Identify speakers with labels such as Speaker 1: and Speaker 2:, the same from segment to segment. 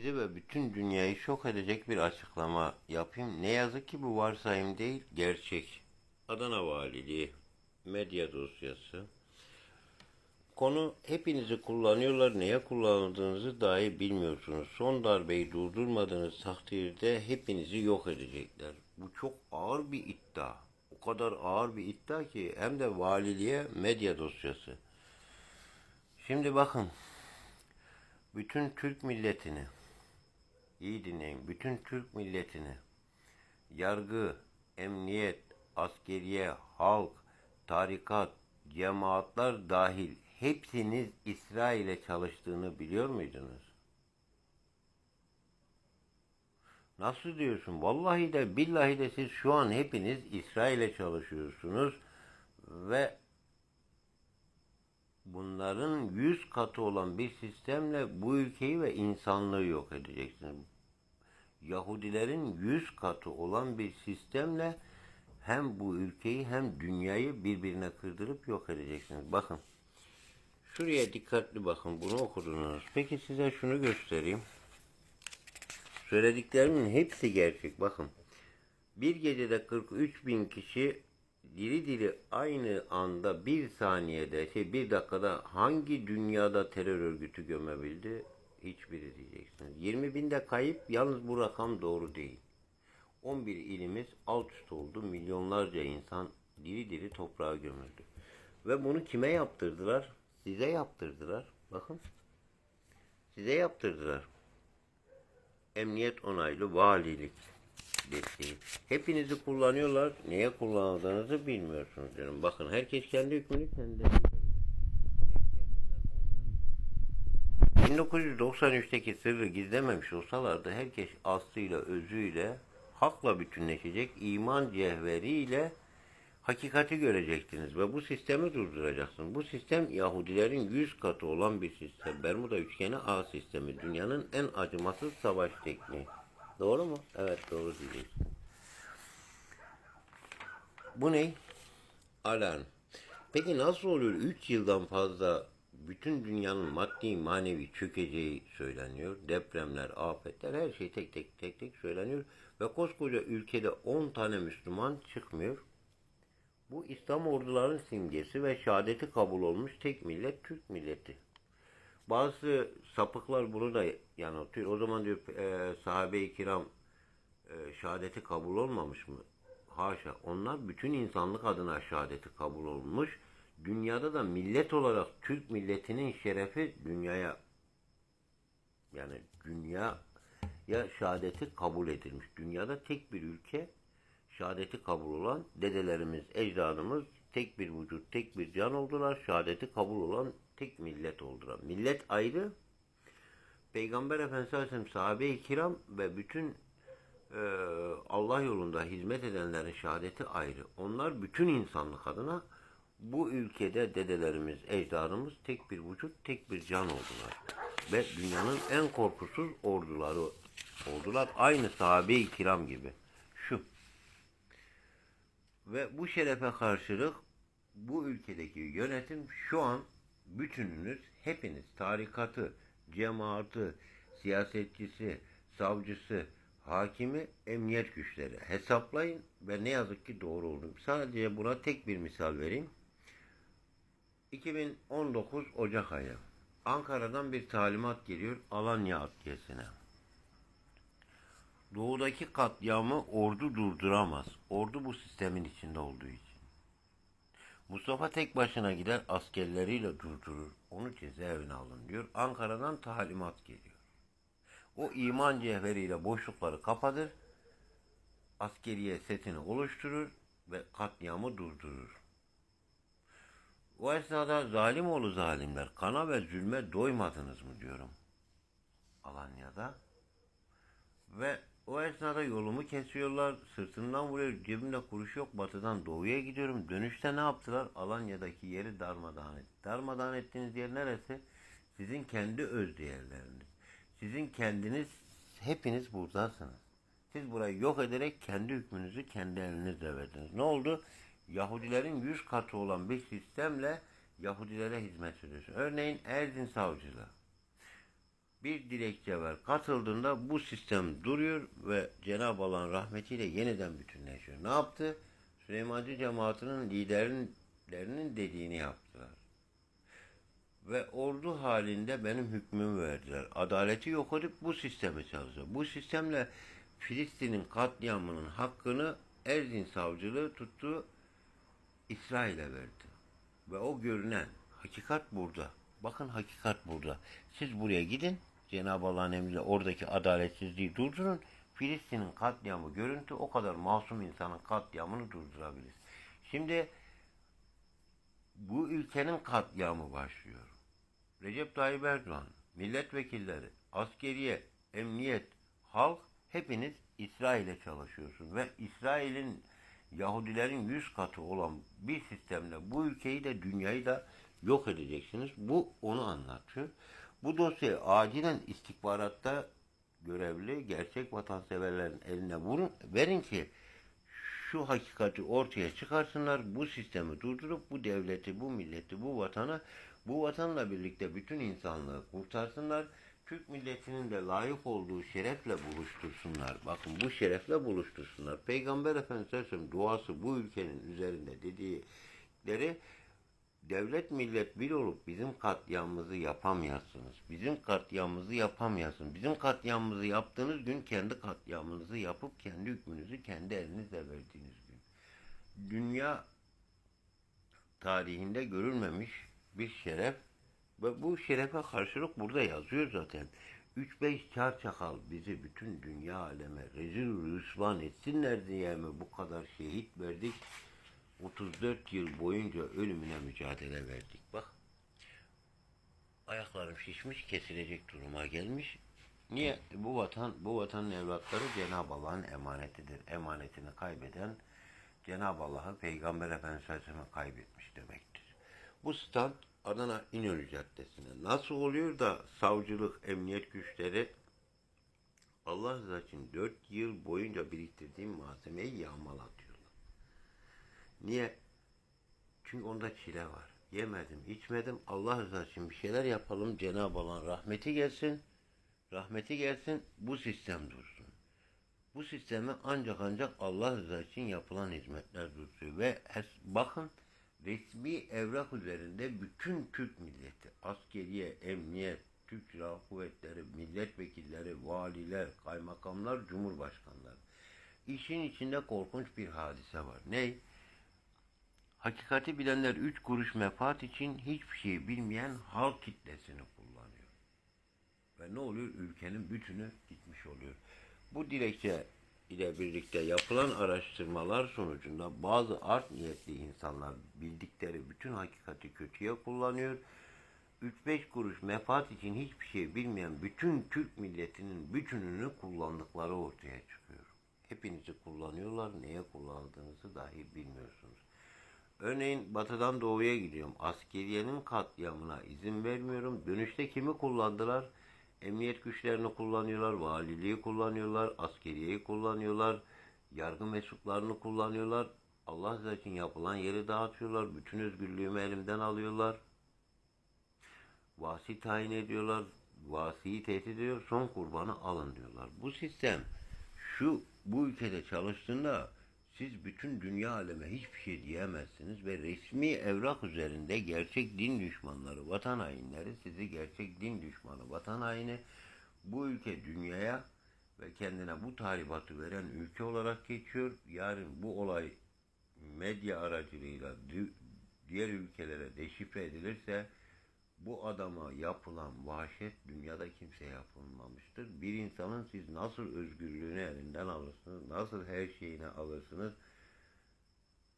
Speaker 1: Bizi ve bütün dünyayı şok edecek bir açıklama yapayım. Ne yazık ki bu varsayım değil, gerçek. Adana Valiliği, medya dosyası. Konu hepinizi kullanıyorlar, neye kullanıldığınızı dahi bilmiyorsunuz. Son darbeyi durdurmadığınız takdirde hepinizi yok edecekler. Bu çok ağır bir iddia. O kadar ağır bir iddia ki hem de valiliğe medya dosyası. Şimdi bakın, bütün Türk milletini, iyi dinleyin, bütün Türk milletini, yargı, emniyet, askeriye, halk, tarikat, cemaatler dahil hepsiniz İsrail'e çalıştığını biliyor muydunuz? Nasıl diyorsun? Vallahi de billahi de siz şu an hepiniz İsrail'e çalışıyorsunuz ve bunların yüz katı olan bir sistemle bu ülkeyi ve insanlığı yok edeceksiniz. Yahudilerin yüz katı olan bir sistemle hem bu ülkeyi hem dünyayı birbirine kırdırıp yok edeceksiniz. Bakın. Şuraya dikkatli bakın. Bunu okudunuz. Peki size şunu göstereyim. Söylediklerimin hepsi gerçek. Bakın. Bir gecede 43 bin kişi diri diri aynı anda bir saniyede şey bir dakikada hangi dünyada terör örgütü gömebildi? Hiçbiri diyeceksiniz. 20 binde kayıp yalnız bu rakam doğru değil. 11 ilimiz alt üst oldu. Milyonlarca insan diri diri toprağa gömüldü. Ve bunu kime yaptırdılar? Size yaptırdılar. Bakın. Size yaptırdılar. Emniyet onaylı valilik Hepinizi kullanıyorlar. Neye kullanıldığınızı bilmiyorsunuz diyorum. Bakın herkes kendi hükmünü kendi 1993'teki sırrı gizlememiş olsalardı herkes aslıyla özüyle hakla bütünleşecek iman cevheriyle hakikati görecektiniz ve bu sistemi durduracaksınız. Bu sistem Yahudilerin yüz katı olan bir sistem. Bermuda üçgeni A sistemi. Dünyanın en acımasız savaş tekniği. Doğru mu? Evet doğru diyeceksin. Bu ne? Alarm. Peki nasıl oluyor 3 yıldan fazla bütün dünyanın maddi manevi çökeceği söyleniyor. Depremler, afetler her şey tek tek tek tek söyleniyor. Ve koskoca ülkede 10 tane Müslüman çıkmıyor. Bu İslam orduların simgesi ve şehadeti kabul olmuş tek millet Türk milleti. Bazı sapıklar bunu da yanıltıyor. O zaman diyor e, sahabe-i kiram e, şehadeti kabul olmamış mı? Haşa. Onlar bütün insanlık adına şehadeti kabul olmuş. Dünyada da millet olarak Türk milletinin şerefi dünyaya yani dünya ya şehadeti kabul edilmiş. Dünyada tek bir ülke şehadeti kabul olan dedelerimiz, ecdadımız tek bir vücut, tek bir can oldular. Şehadeti kabul olan tek millet oldular. Millet ayrı. Peygamber Efendimiz Aleyhisselam sahabe-i kiram ve bütün e, Allah yolunda hizmet edenlerin şehadeti ayrı. Onlar bütün insanlık adına bu ülkede dedelerimiz, ecdadımız tek bir vücut, tek bir can oldular. Ve dünyanın en korkusuz orduları oldular. Aynı sahabe-i kiram gibi. Şu. Ve bu şerefe karşılık bu ülkedeki yönetim şu an bütününüz, hepiniz tarikatı, cemaati, siyasetçisi, savcısı, hakimi, emniyet güçleri hesaplayın ve ne yazık ki doğru oldu. Sadece buna tek bir misal vereyim. 2019 Ocak ayı. Ankara'dan bir talimat geliyor Alanya Adliyesi'ne. Doğudaki katliamı ordu durduramaz. Ordu bu sistemin içinde olduğu için. Mustafa tek başına gider askerleriyle durdurur. Onu cezaevine alın diyor. Ankara'dan talimat geliyor. O iman cevheriyle boşlukları kapatır. Askeriye setini oluşturur ve katliamı durdurur. O esnada zalim oğlu zalimler kana ve zulme doymadınız mı diyorum. Alanya'da. Ve o esnada yolumu kesiyorlar, sırtından vuruyor, cebimde kuruş yok, batıdan doğuya gidiyorum. Dönüşte ne yaptılar? Alanya'daki yeri darmadağın etti. Darmadağın ettiğiniz yer neresi? Sizin kendi öz değerleriniz. Sizin kendiniz, hepiniz buradasınız. Siz burayı yok ederek kendi hükmünüzü kendi elinizle verdiniz. Ne oldu? Yahudilerin yüz katı olan bir sistemle Yahudilere hizmet ediyorsun. Örneğin Erdin Savcılığı. Bir dilekçe ver. Katıldığında bu sistem duruyor ve Cenab-ı Allah'ın rahmetiyle yeniden bütünleşiyor. Ne yaptı? Süleymancı cemaatinin liderlerinin dediğini yaptılar. Ve ordu halinde benim hükmümü verdiler. Adaleti yok edip bu sistemi çalışıyor. Bu sistemle Filistin'in katliamının hakkını Erzin savcılığı tuttu, İsrail'e verdi. Ve o görünen hakikat burada. Bakın hakikat burada. Siz buraya gidin. Cenab-ı Allah'ın emriyle oradaki adaletsizliği durdurun. Filistin'in katliamı görüntü o kadar masum insanın katliamını durdurabilir. Şimdi bu ülkenin katliamı başlıyor. Recep Tayyip Erdoğan, milletvekilleri, askeriye, emniyet, halk hepiniz İsrail'e çalışıyorsun ve İsrail'in Yahudilerin yüz katı olan bir sistemle bu ülkeyi de dünyayı da yok edeceksiniz. Bu onu anlatıyor. Bu dosyayı acilen istihbaratta görevli gerçek vatanseverlerin eline vurun, verin ki şu hakikati ortaya çıkarsınlar, bu sistemi durdurup bu devleti, bu milleti, bu vatanı, bu vatanla birlikte bütün insanlığı kurtarsınlar. Türk milletinin de layık olduğu şerefle buluştursunlar. Bakın bu şerefle buluştursunlar. Peygamber Efendimiz Aleyhisselam duası bu ülkenin üzerinde dedikleri devlet millet bir olup bizim katliamımızı yapamayasınız. Bizim katliamımızı yapamayasınız. Bizim katliamımızı yaptığınız gün kendi katliamınızı yapıp kendi hükmünüzü kendi elinizle verdiğiniz gün. Dünya tarihinde görülmemiş bir şeref ve bu şerefe karşılık burada yazıyor zaten. 3-5 çar çakal bizi bütün dünya aleme rezil rüsvan etsinler diye mi bu kadar şehit verdik? 34 yıl boyunca ölümüne mücadele verdik. Bak ayaklarım şişmiş, kesilecek duruma gelmiş. Niye? Bu vatan, bu vatanın evlatları Cenab-ı Allah'ın emanetidir. Emanetini kaybeden Cenab-ı Allah'ı Peygamber Efendimiz Aleyhisselam'ı kaybetmiş demektir. Bu stand Adana İnönü Caddesi'ne nasıl oluyor da savcılık, emniyet güçleri Allah rızası için 4 yıl boyunca biriktirdiğim malzemeyi yağmalatıyorlar. Niye? Çünkü onda çile var. Yemedim, içmedim. Allah rızası için bir şeyler yapalım. Cenab-ı Allah'ın rahmeti gelsin. Rahmeti gelsin. Bu sistem dursun. Bu sistemi ancak ancak Allah rızası için yapılan hizmetler dursun. Ve es- bakın resmi evrak üzerinde bütün Türk milleti, askeriye, emniyet, Türk Silahlı Kuvvetleri, milletvekilleri, valiler, kaymakamlar, cumhurbaşkanları. İşin içinde korkunç bir hadise var. Ney? Hakikati bilenler üç kuruş menfaat için hiçbir şey bilmeyen halk kitlesini kullanıyor. Ve ne oluyor? Ülkenin bütünü gitmiş oluyor. Bu dilekçe ile birlikte yapılan araştırmalar sonucunda bazı art niyetli insanlar bildikleri bütün hakikati kötüye kullanıyor. 3-5 kuruş menfaat için hiçbir şey bilmeyen bütün Türk milletinin bütününü kullandıkları ortaya çıkıyor. Hepinizi kullanıyorlar. Neye kullandığınızı dahi bilmiyorsunuz. Örneğin batıdan doğuya gidiyorum. Askeriyenin katliamına izin vermiyorum. Dönüşte kimi kullandılar? Emniyet güçlerini kullanıyorlar, valiliği kullanıyorlar, askeriyeyi kullanıyorlar, yargı mensuplarını kullanıyorlar. Allah rızası için yapılan yeri dağıtıyorlar. Bütün özgürlüğümü elimden alıyorlar. Vasi tayin ediyorlar. Vasiyi tehdit ediyor. Son kurbanı alın diyorlar. Bu sistem şu bu ülkede çalıştığında siz bütün dünya aleme hiçbir şey diyemezsiniz ve resmi evrak üzerinde gerçek din düşmanları, vatan hainleri sizi gerçek din düşmanı, vatan haini bu ülke dünyaya ve kendine bu talimatı veren ülke olarak geçiyor. Yarın bu olay medya aracılığıyla di- diğer ülkelere deşifre edilirse bu adama yapılan vahşet dünyada kimseye yapılmamıştır. Bir insanın siz nasıl özgürlüğünü elinden alırsınız, nasıl her şeyini alırsınız,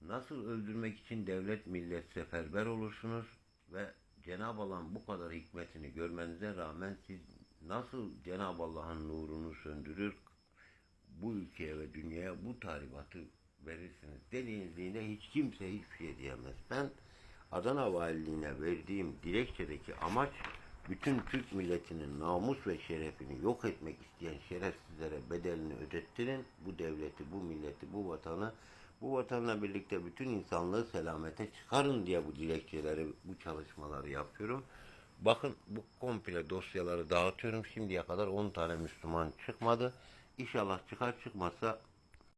Speaker 1: nasıl öldürmek için devlet millet seferber olursunuz ve Cenab-ı Allah'ın bu kadar hikmetini görmenize rağmen siz nasıl Cenab-ı Allah'ın nurunu söndürür, bu ülkeye ve dünyaya bu talimatı verirsiniz denildiğinde hiç kimse hiçbir şey diyemez. Ben Adana Valiliğine verdiğim dilekçedeki amaç bütün Türk milletinin namus ve şerefini yok etmek isteyen şerefsizlere bedelini ödettirin. Bu devleti, bu milleti, bu vatanı, bu vatanla birlikte bütün insanlığı selamete çıkarın diye bu dilekçeleri, bu çalışmaları yapıyorum. Bakın bu komple dosyaları dağıtıyorum. Şimdiye kadar 10 tane Müslüman çıkmadı. İnşallah çıkar çıkmazsa